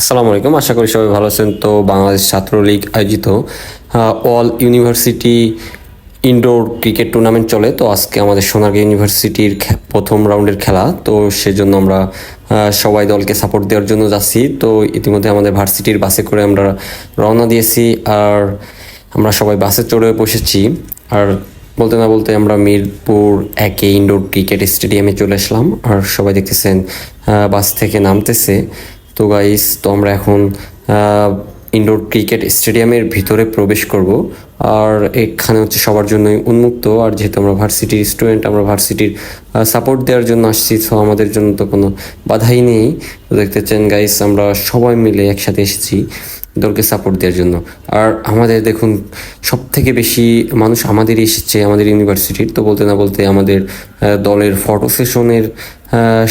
আসসালামু আলাইকুম। আশা করি সবাই ভালো আছেন। তো বাংলাদেশ ছাত্রলীগ আয়োজিত all university indoor cricket tournament চলে। তো আজকে আমাদের সোনারগাঁ ইউনিভার্সিটির প্রথম রাউন্ডের খেলা। তো সেজন্য আমরা সবাই দলকে সাপোর্ট দেওয়ার জন্য যাচ্ছি। তো ইতিমধ্যে আমাদের ভার্সিটির বাসে করে আমরা রওনা দিয়েছি। আর আমরা সবাই বাসে চড়ে বসেছি। আর বলতে না বলতে আমরা মিরপুর একে ইনডোর ক্রিকেট স্টেডিয়ামে চলে আসলাম। আর সবাই দেখতেছেন বাস থেকে নামতেছে। তো গাইস তো আমরা এখন ইনডোর ক্রিকেট স্টেডিয়ামের ভিতরে প্রবেশ করব। আর এখানে হচ্ছে সবার জন্যই উন্মুক্ত। আর যেহেতু আমরা ভার্সিটির স্টুডেন্ট আমরা ভার্সিটির সাপোর্ট দেওয়ার জন্য আসছি তো আমাদের জন্য তো কোনো বাধাই নেই। তো দেখতে চান গাইস আমরা সবাই মিলে একসাথে এসেছি। দলকে সাপোর্ট দেওয়ার জন্য। আর আমাদের দেখুন সব থেকে বেশি মানুষ আমাদেরই এসেছে আমাদের ইউনিভার্সিটির তো বলতে না বলতে আমাদের দলের ফটো সেশনের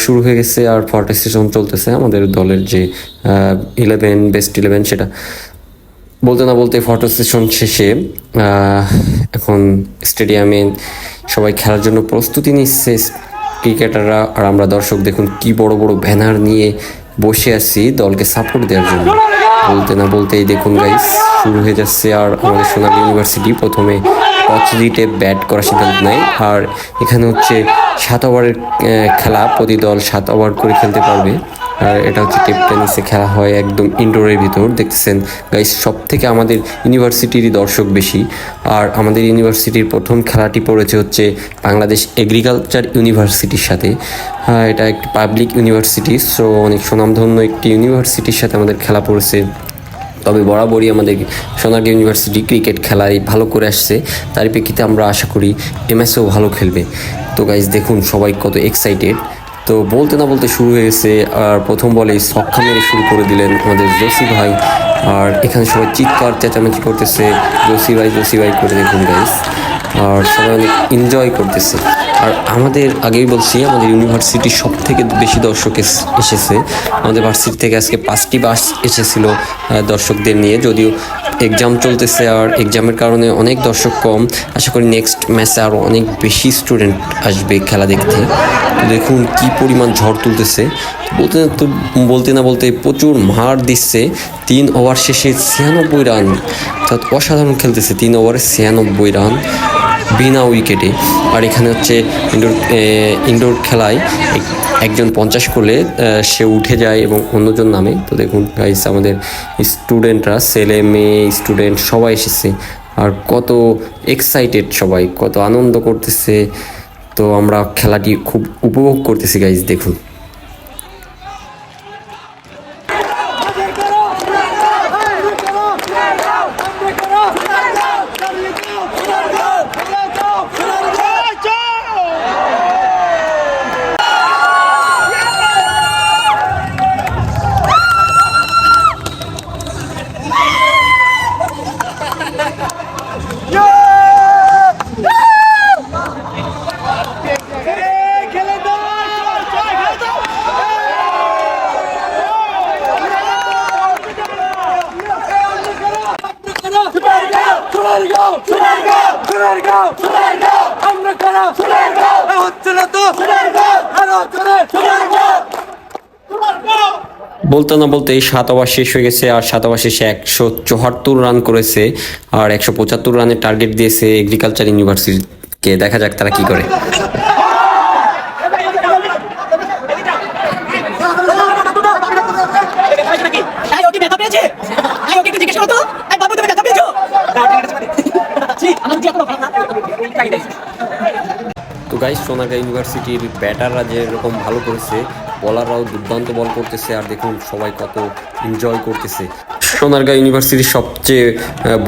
শুরু হয়ে গেছে আর ফটো সেশন চলতেছে আমাদের দলের যে ইলেভেন বেস্ট ইলেভেন সেটা। বলতে না বলতে ফটো সেশন শেষে এখন স্টেডিয়ামে সবাই খেলার জন্য প্রস্তুতি নিচ্ছে ক্রিকেটাররা আর আমরা দর্শক দেখুন কি বড় বড় ব্যানার নিয়ে বসে আছি দলকে সাপোর্ট দেওয়ার জন্য। বলতে না বলতেই দেখুন গাইস শুরু হয়ে যাচ্ছে আর আমাদের সোনালী ইউনিভার্সিটি প্রথমে দিতে ব্যাট করার সিদ্ধান্ত নেয়। আর এখানে হচ্ছে সাত ওভারের খেলা প্রতি দল সাত ওভার করে খেলতে পারবে। আর এটা হচ্ছে টেপ টেনিসে খেলা হয় একদম ইনডোরের ভিতর। দেখতেছেন গাইস সব থেকে আমাদের ইউনিভার্সিটিরই দর্শক বেশি। আর আমাদের ইউনিভার্সিটির প্রথম খেলাটি পড়েছে হচ্ছে বাংলাদেশ এগ্রিকালচার ইউনিভার্সিটির সাথে। হ্যাঁ, এটা একটি পাবলিক ইউনিভার্সিটি সো অনেক সুনামধন্য একটি ইউনিভার্সিটির সাথে আমাদের খেলা পড়েছে। তবে বরাবরই আমাদের সোনারগাঁ ইউনিভার্সিটি ক্রিকেট খেলায় ভালো করে আসছে। তার প্রেক্ষিতে আমরা আশা করি এমএসও ভালো খেলবে। তো গাইজ দেখুন সবাই কত এক্সাইটেড তো বলতে না বলতে শুরু হয়েছে আর প্রথম বলেই সক্ষা মেরে শুরু করে দিলেন আমাদের জসি ভাই। আর এখানে সবাই চিৎকার, চেঁচামেচি করতেছে। জসি ভাই জসি ভাই করে দেখুন গাইজ আর সবাই অনেক এনজয় করতেছে। আর আমাদের আগেই বলছি, আমাদের ইউনিভার্সিটির সব থেকে বেশি দর্শক এস- এসেছে। আমাদের ভার্সিটি থেকে আজকে পাঁচটি বাস এসেছিল দর্শকদের নিয়ে। যদিও এক্সাম চলতেছে আর এক্সামের কারণে অনেক দর্শক কম। আশা করি নেক্সট ম্যাচে আরও অনেক বেশি স্টুডেন্ট আসবে খেলা দেখতে। দেখুন কি পরিমাণ ঝড় তুলতেছে। বলতে তো বলতে না বলতে প্রচুর মার দিচ্ছে। তিন ওভার শেষে ছিয়ানব্বই রান, অর্থাৎ অসাধারণ খেলতেছে তিন ওভারে ছিয়ানব্বই রান বিনা উইকেটে। আর এখানে হচ্ছে ইনডোর ইনডোর খেলায় এক- একজন পঞ্চাশ করলে সে উঠে যায় এবং অন্যজন নামে। তো দেখুন গাইস আমাদের স্টুডেন্টরা, ছেলে, মেয়ে, স্টুডেন্ট সবাই এসেছে। আর কত এক্সাইটেড সবাই, কত আনন্দ করতেছে। তো আমরা খেলাটি খুব উপভোগ করতেছি গাইস দেখুন। বলতে না বলতে সাত ওভার শেষ হয়ে গেছে আর সাত ওভার শেষে একশো চুহাত্তর রান করেছে আর একশো পঁচাত্তর রানের টার্গেট দিয়েছে এগ্রিকালচার ইউনিভার্সিটিকে দেখা যাক তারা কি করে। তো গাইস সোনারগাঁ ইউনিভার্সিটির ব্যাটাররা যেরকম ভালো করেছে বলাররাও দুর্দান্ত বল করতেছে, আর দেখুন সবাই কত এনজয় করতেছে। সোনারগাঁ ইউনিভার্সিটির সবচেয়ে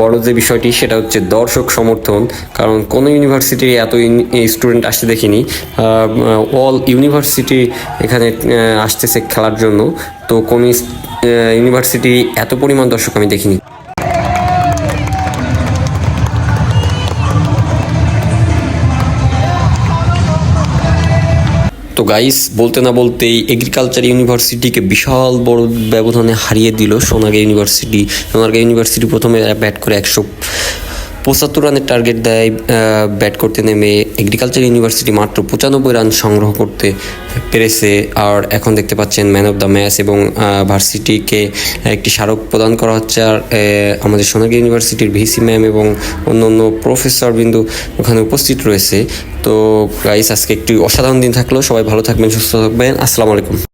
বড় যে বিষয়টি, সেটা হচ্ছে দর্শক সমর্থন। কারণ কোনো ইউনিভার্সিটির এত স্টুডেন্ট আসতে দেখিনি। অল ইউনিভার্সিটি এখানে আসতেছে খেলার জন্য। তো কোন ইউনিভার্সিটি এত পরিমাণ দর্শক আমি দেখিনি। তো গাইস বলতে না বলতেই এগ্রিকালচার ইউনিভার্সিটিকে বিশাল বড় ব্যবধানে হারিয়ে দিল সোনাগা ইউনিভার্সিটি সোনারগাঁ ইউনিভার্সিটি প্রথমে ব্যাট করে একশো পঁচাত্তর রানের টার্গেট দেয় ব্যাট করতে নেমে এগ্রিকালচার ইউনিভার্সিটি মাত্র পঁচানব্বই রান সংগ্রহ করতে পেরেছে। আর এখন দেখতে পাচ্ছেন ম্যান অফ দ্য ম্যাচ এবং ভার্সিটিকে একটি স্মারক প্রদান করা হচ্ছে। আর আমাদের সোনারগাঁও ইউনিভার্সিটির ভিসি ম্যাম এবং অন্য অন্য প্রফেসর বিন্দু ওখানে উপস্থিত রয়েছে। তো গাইস আজকে একটি অসাধারণ দিন থাকল। সবাই ভালো থাকবেন, সুস্থ থাকবেন। আসসালামু আলাইকুম।